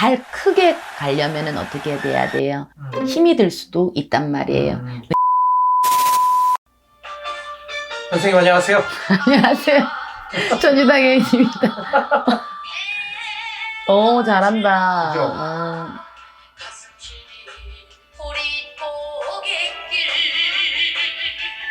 잘 크게 가려면은 어떻게 돼야 돼요? 음. 힘이 들 수도 있단 말이에요. 음. 선생님 안녕하세요. 안녕하세요. 천지당연입니다. 오, 잘한다. 그죠? 어.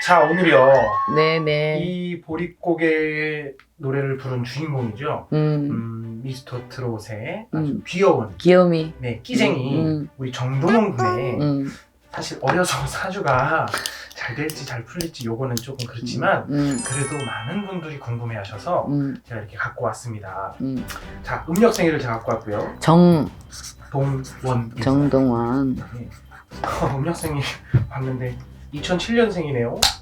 자 오늘요 네네. 이 보릿고개 노래를 부른 주인공이죠. 음, 음, 미스터 트롯의 아주 음. 귀여운 귀요미. 네 끼쟁이 음, 우리 정동원 군의 음, 사실 어려서 사주가 잘 될지 잘 풀릴지 요거는 조금 그렇지만 음, 그래도 많은 분들이 궁금해하셔서 음, 제가 이렇게 갖고 왔습니다. 음. 자 음력 생일을 제가 갖고 왔고요. 정, 동원 정동원. 네. 음력 생일 봤는데 2007년생이네요.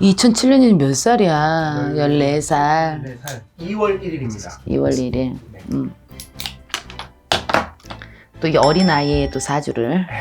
2007년이면 몇 살이야? 네. 14살. 4살 2월 1일입니다. 2월 1일. 네. 음. 또 이 어린 아이의 또 사주를.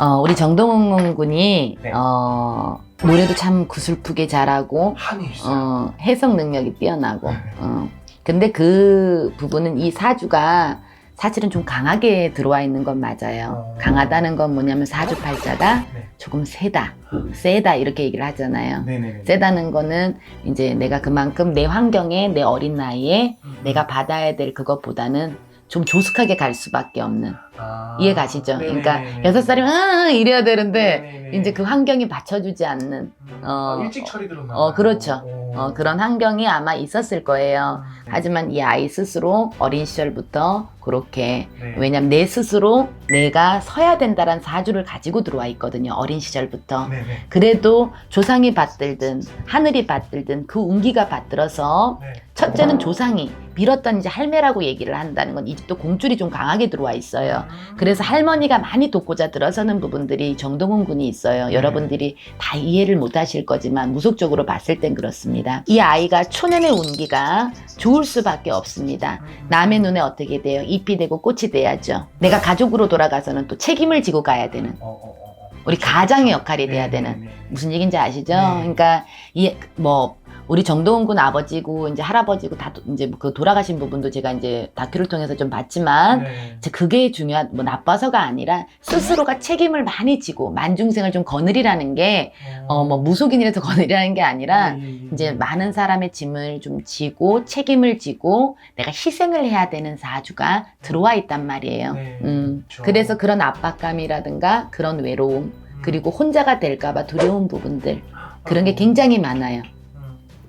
어, 우리 정동원 군이, 네. 어, 노래도 참 구슬프게 잘하고, 한이 있어요. 어, 해석 능력이 뛰어나고, 네. 어. 근데 그 부분은 이 사주가 사실은 좀 강하게 들어와 있는 건 맞아요. 어. 강하다는 건 뭐냐면 사주팔자가 네. 조금 세다, 세다 이렇게 얘기를 하잖아요. 네네네. 세다는 거는 이제 내가 그만큼 내 환경에 내 어린 나이에 음. 내가 받아야 될 그것보다는 좀 조숙하게 갈 수밖에 없는 아. 이해 가시죠? 네네네네. 그러니까 여섯 살이면 아, 이래야 되는데 네네네. 이제 그 환경이 받쳐주지 않는 음. 어, 아, 일찍 처리 들었나 어. 그렇죠. 오. 어, 그런 환경이 아마 있었을 거예요. 음. 하지만 이 아이 스스로 어린 시절부터 그렇게 네. 왜냐면 내 스스로 내가 서야 된다는 사주를 가지고 들어와 있거든요. 어린 시절부터. 네네. 그래도 조상이 받들든 하늘이 받들든 그 운기가 받들어서 네. 첫째는 조상이 빌었던 이제 할매라고 얘기를 한다는 건 이 집도 공줄이 좀 강하게 들어와 있어요. 음. 그래서 할머니가 많이 돕고자 들어서는 부분들이 정동원 군이 있어요. 네. 여러분들이 다 이해를 못 하실 거지만 무속적으로 봤을 땐 그렇습니다. 이 아이가 초년의 운기가 좋을 수밖에 없습니다. 음. 남의 눈에 어떻게 돼요? 잎이 되고 꽃이 돼야죠. 내가 가족으로 돌아가서는 또 책임을 지고 가야 되는 어, 어, 어, 어. 우리 가장의 역할이 돼야 네네네. 되는 무슨 얘기인지 아시죠? 네. 그러니까 이 뭐 우리 정동훈 군 아버지고 이제 할아버지고 다 도- 이제 그 돌아가신 부분도 제가 이제 다큐를 통해서 좀 봤지만 네. 그게 중요한 뭐 나빠서가 아니라 스스로가 책임을 많이 지고 만중생을 좀 거느리라는 게 어 뭐 무속인이라서 거느리라는 게 아니라 예. 이제 많은 사람의 짐을 좀 지고 책임을 지고 내가 희생을 해야 되는 사주가 들어와 있단 말이에요. 네, 음. 그렇죠. 그래서 그런 압박감이라든가 그런 외로움 음. 그리고 혼자가 될까봐 두려운 부분들 그런 게 어. 굉장히 많아요.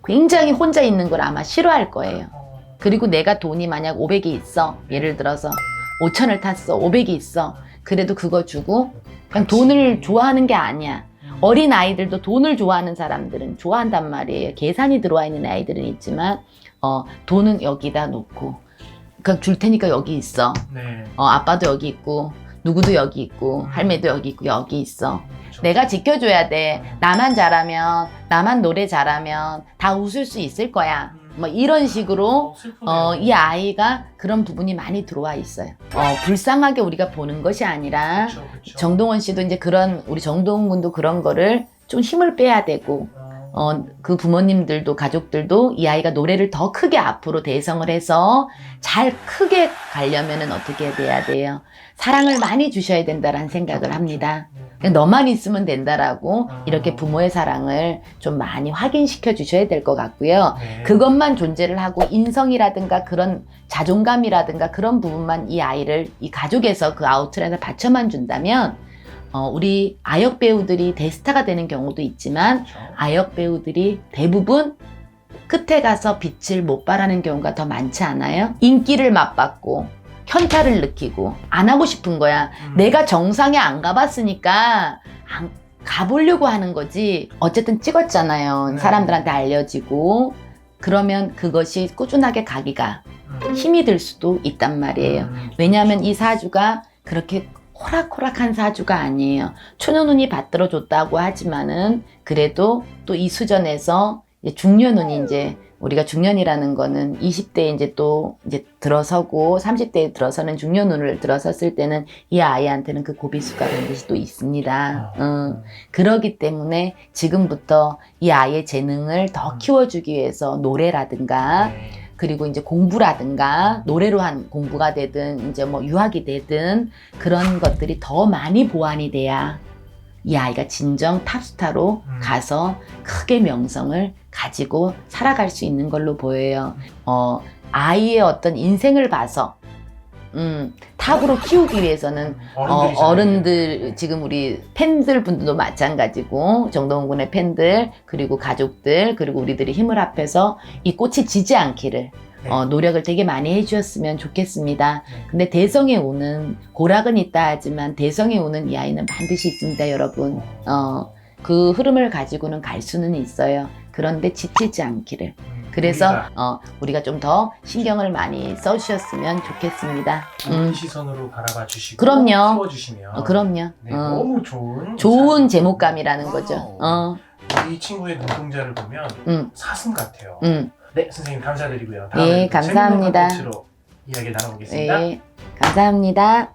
음. 굉장히 혼자 있는 걸 아마 싫어할 거예요. 어. 그리고 내가 돈이 만약 500이 있어. 예를 들어서 5천을 탔어. 500이 있어. 그래도 그거 주고 그냥. 돈을 좋아하는 게 아니야. 음. 어린 아이들도 돈을 좋아하는 사람들은 좋아한단 말이에요. 계산이 들어와 있는 아이들은 있지만 어, 돈은 여기다 놓고 그냥 줄 테니까 여기 있어. 네. 어, 아빠도 여기 있고 누구도 여기 있고 음. 할매도 여기 있고 여기 있어. 내가 지켜줘야 돼. 나만 잘하면, 나만 노래 잘하면 다 웃을 수 있을 거야. 뭐 이런 식으로, 어. 어, 이 아이가 그런 부분이 많이 들어와 있어요. 어, 불쌍하게 우리가 보는 것이 아니라. 정동원 씨도 이제 그런, 우리 정동원 군도 그런 거를 좀 힘을 빼야 되고, 어. 어, 그 부모님들도 가족들도 이 아이가 노래를 더 크게 앞으로 대성을 해서 잘 크게 가려면은 어떻게 돼야 돼요? 사랑을 많이 주셔야 된다라는 생각을 합니다. 네. 그냥 너만 있으면 된다라고 아. 이렇게 부모의 사랑을 좀 많이 확인시켜 주셔야 될 것 같고요. 네. 그것만 존재를 하고 인성이라든가 그런 자존감이라든가 그런 부분만 이 아이를 이 가족에서 그 아우트라인을 받쳐만 준다면 어, 우리 아역 배우들이 대스타가 되는 경우도 있지만 그렇죠. 아역 배우들이 대부분 끝에 가서 빛을 못 발하는 경우가 더 많지 않아요? 인기를 맛봤고 현타를 느끼고 안 하고 싶은 거야. 음. 내가 정상에 안 가봤으니까 안 가보려고 하는 거지. 어쨌든 찍었잖아요. 네. 사람들한테 알려지고. 그러면 그것이 꾸준하게 가기가 음. 힘이 들 수도 있단 말이에요. 음. 왜냐하면 이 사주가 그렇게 호락호락한 사주가 아니에요. 초년운이 받들어 줬다고 하지만은 그래도 또 이 수전에서 중년운이 이제 우리가 중년이라는 거는 20대에 이제 또 이제 들어서고 30대에 들어서는 중년운을 들어섰을 때는 이 아이한테는 그 고비수가 반드시 또 있습니다. 음, 그러기 때문에 지금부터 이 아이의 재능을 더 음. 키워주기 위해서 노래라든가 네. 그리고 이제 공부라든가 노래로 한 공부가 되든 이제 뭐 유학이 되든 그런 것들이 더 많이 보완이 돼야 이 아이가 진정 탑스타로 음. 가서 크게 명성을 가지고 살아갈 수 있는 걸로 보여요. 어, 아이의 어떤 인생을 봐서 음, 탑으로 키우기 위해서는 어, 어른들 지금 우리 팬들 분들도 마찬가지고 정동훈 군의 팬들 그리고 가족들 그리고 우리들이 힘을 합해서 이 꽃이 지지 않기를 네. 어, 노력을 되게 많이 해주셨으면 좋겠습니다. 네. 근데 대성에 오는 고락은 있다 하지만 대성에 오는 이 아이는 반드시 있습니다, 여러분. 어, 그 흐름을 가지고는 갈 수는 있어요. 그런데 지치지 않기를. 음, 그래서 어, 우리가 좀 더 신경을 많이 써주셨으면 좋겠습니다. 음, 시선으로 바라봐 주시고 그럼요. 키워주시면 어, 그럼요. 네, 어. 너무 좋은 좋은. 제목감이라는 거죠. 어, 이 친구의 눈동자를 보면 음, 사슴 같아요. 음, 네 선생님 감사드리고요. 예, 다음에 또 감사합니다. 재밌는 콘텐츠로 이야기 나눠보겠습니다. 네, 감사합니다.